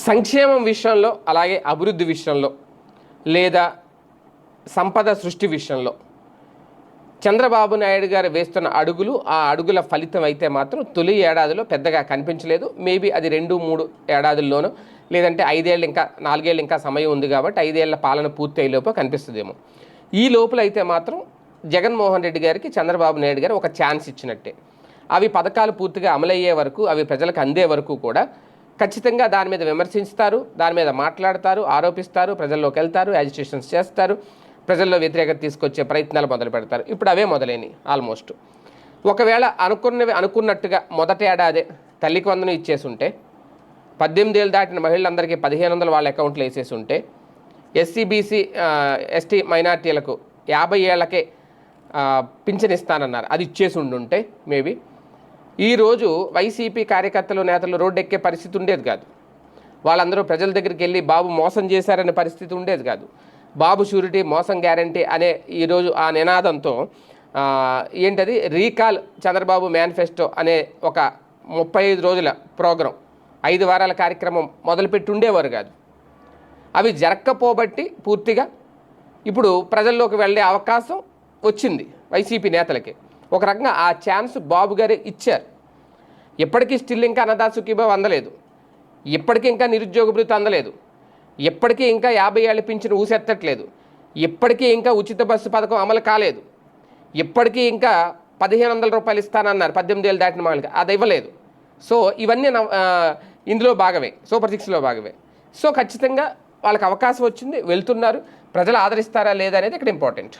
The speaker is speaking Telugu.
సంక్షేమం విషయంలో అలాగే అభివృద్ధి విషయంలో లేదా సంపద సృష్టి విషయంలో. చంద్రబాబు నాయుడు గారు వేస్తున్న అడుగులు ఆ అడుగుల ఫలితం అయితే మాత్రం తొలి ఏడాదిలో పెద్దగా కనిపించలేదు. మేబీ అది రెండు మూడు ఏడాదుల్లోనూ లేదంటే ఐదేళ్ళు ఇంకా నాలుగేళ్ళు ఇంకా సమయం ఉంది కాబట్టి ఐదేళ్ళ పాలన పూర్తి అయ్యేలోపు కనిపిస్తుందేమో. ఈ లోపల అయితే మాత్రం జగన్మోహన్ రెడ్డి గారికి చంద్రబాబు నాయుడు గారు ఒక ఛాన్స్ ఇచ్చినట్టే. అవి పథకాలు పూర్తిగా అమలయ్యే వరకు అవి ప్రజలకు అందే వరకు కూడా ఖచ్చితంగా దాని మీద విమర్శిస్తారు దాని మీద మాట్లాడతారు ఆరోపిస్తారు ప్రజల్లోకి వెళ్తారు యాజిటేషన్స్ చేస్తారు ప్రజల్లో వ్యతిరేకత తీసుకొచ్చే ప్రయత్నాలు మొదలు పెడతారు. ఇప్పుడు అవే మొదలైనవి ఆల్మోస్ట్ ఒకవేళ అనుకున్నవి అనుకున్నట్టుగా మొదటి ఏడాదే తల్లికి వందనం ఇచ్చేసి ఉంటే పద్దెనిమిది ఏళ్ళు దాటిన మహిళలందరికీ పదిహేను వందలు వాళ్ళ అకౌంట్లో వేసేసి ఉంటే ఎస్సీ బీసీ ఎస్టీ మైనార్టీలకు యాభై ఏళ్ళకే ఆ, పింఛన్ ఇస్తానన్నారు. అది ఇచ్చేసి ఉండుంటే మేబీ ఈరోజు వైసీపీ కార్యకర్తలు నేతలు రోడ్డెక్కే పరిస్థితి ఉండేది కాదు. వాళ్ళందరూ ప్రజల దగ్గరికి వెళ్ళి బాబు మోసం చేశారనే పరిస్థితి ఉండేది కాదు. బాబు షూరిటీ మోసం గ్యారంటీ అనే ఈరోజు ఆ నినాదంతో ఏంటది? రీకాల్ చంద్రబాబు మేనిఫెస్టో అనే ఒక ముప్పై ఐదు రోజుల ప్రోగ్రాం ఐదు వారాల కార్యక్రమం మొదలుపెట్టి ఉండేవారు కాదు. అవి జరక్కపోబట్టి పూర్తిగా ఇప్పుడు ప్రజల్లోకి వెళ్ళే అవకాశం వచ్చింది వైసీపీ నేతలకి. ఒక రకంగా ఆ ఛాన్స్ బాబు గారే ఇచ్చారు. ఇప్పటికీ స్టిల్ ఇంకా అన్నదా అందలేదు. ఇప్పటికీ ఇంకా నిరుద్యోగ భృతి అందలేదు. ఇప్పటికీ ఇంకా యాభై ఏళ్ళ పింఛను ఊసెత్తట్లేదు. ఇప్పటికీ ఇంకా ఉచిత బస్సు పథకం అమలు కాలేదు. ఇప్పటికీ ఇంకా పదిహేను వందల రూపాయలు ఇస్తానన్నారు. పద్దెనిమిది ఏళ్ళు దాటిన వాళ్ళకి. అది ఇవ్వలేదు. సో ఇవన్నీ నవ- ఇందులో భాగమే. సూపర్ సిక్స్లో భాగమే. సో ఖచ్చితంగా వాళ్ళకి అవకాశం వచ్చింది. వెళ్తున్నారు. ప్రజలు ఆదరిస్తారా లేదా అనేది ఇక్కడ ఇంపార్టెంట్.